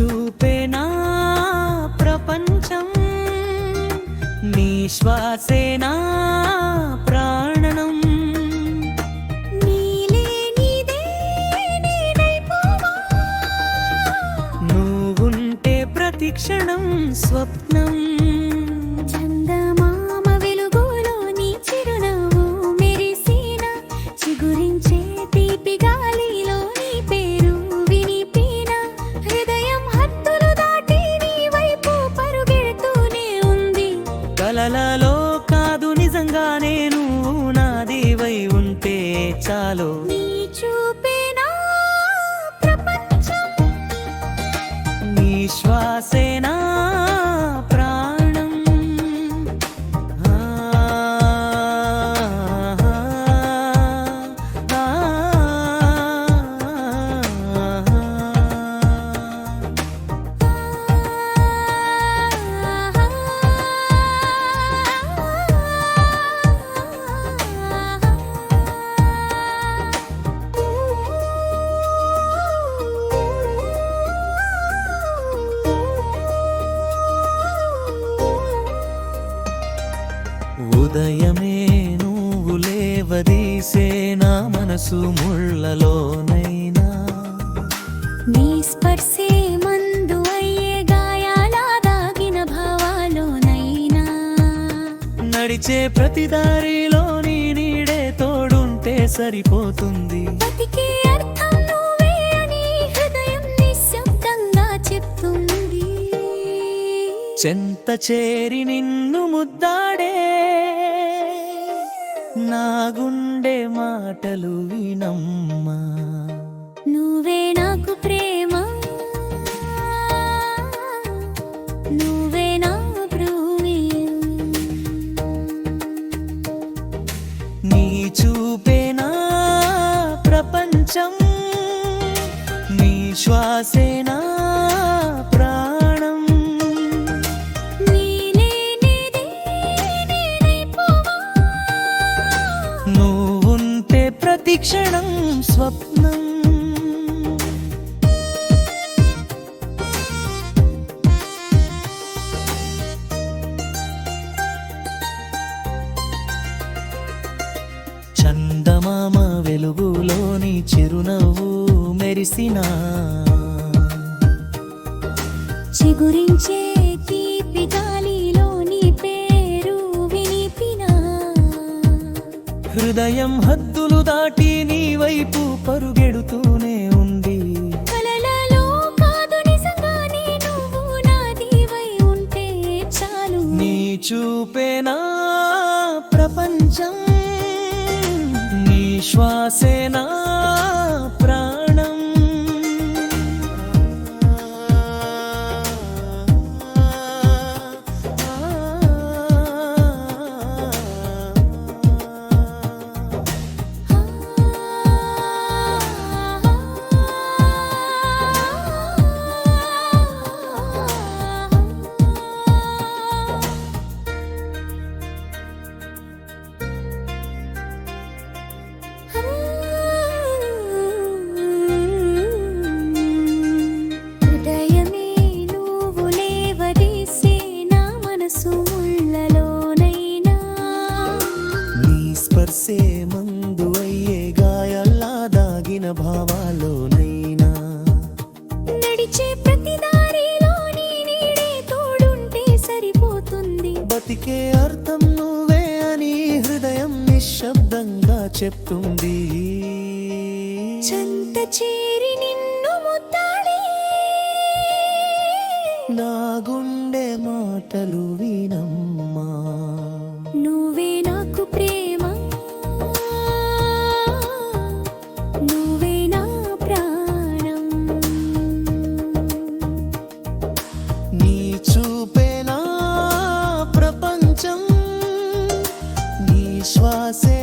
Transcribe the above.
చూపేనా ప్రపంచం నీ శ్వాసేనా చాలు. ఉదయమే నువ్వు లేవదీసే నా మనసు ముళ్ళలోనైనా. నీ స్పర్శే మందు అయ్యే గాయాల దాగిన భావాలోనైనా. నడిచే ప్రతి దారిలో నీ నీడే తోడుంటే సరిపోతుంది. బతికే చెంత చేరి నిన్ను ముద్దాడే నా గుండె మాటలు వినమ్మా. నువ్వే నాకు ప్రేమ నువ్వే నా భూమి. నీ చూపేనా ప్రపంచం నీ శ్వాసేనా చందమామ వెలుగులోని చిరునవ్వు మెరిసినా చిగురించే తీపి గాలిలో నీ పేరు వినిపినా. హృదయం హద్దులు దాటి నీ వైపు పరుగెడుతూనే ఉంది. కలలలో నాదివై ఉంటే చాలు. నీ చూపేనా ప్రపంచం? విశ్వాసేనా? భావాలోనైనా నడిచే ప్రతి దారిలో నీ నీడే తోడుంటే సరిపోతుంది. బతికే అర్థం నువ్వే అని హృదయం నిశ్శబ్దంగా చెప్తుంది. చంత చేరి నిన్ను ముద్దాడే నా గుండె మాటలు వినమ్మా. నీ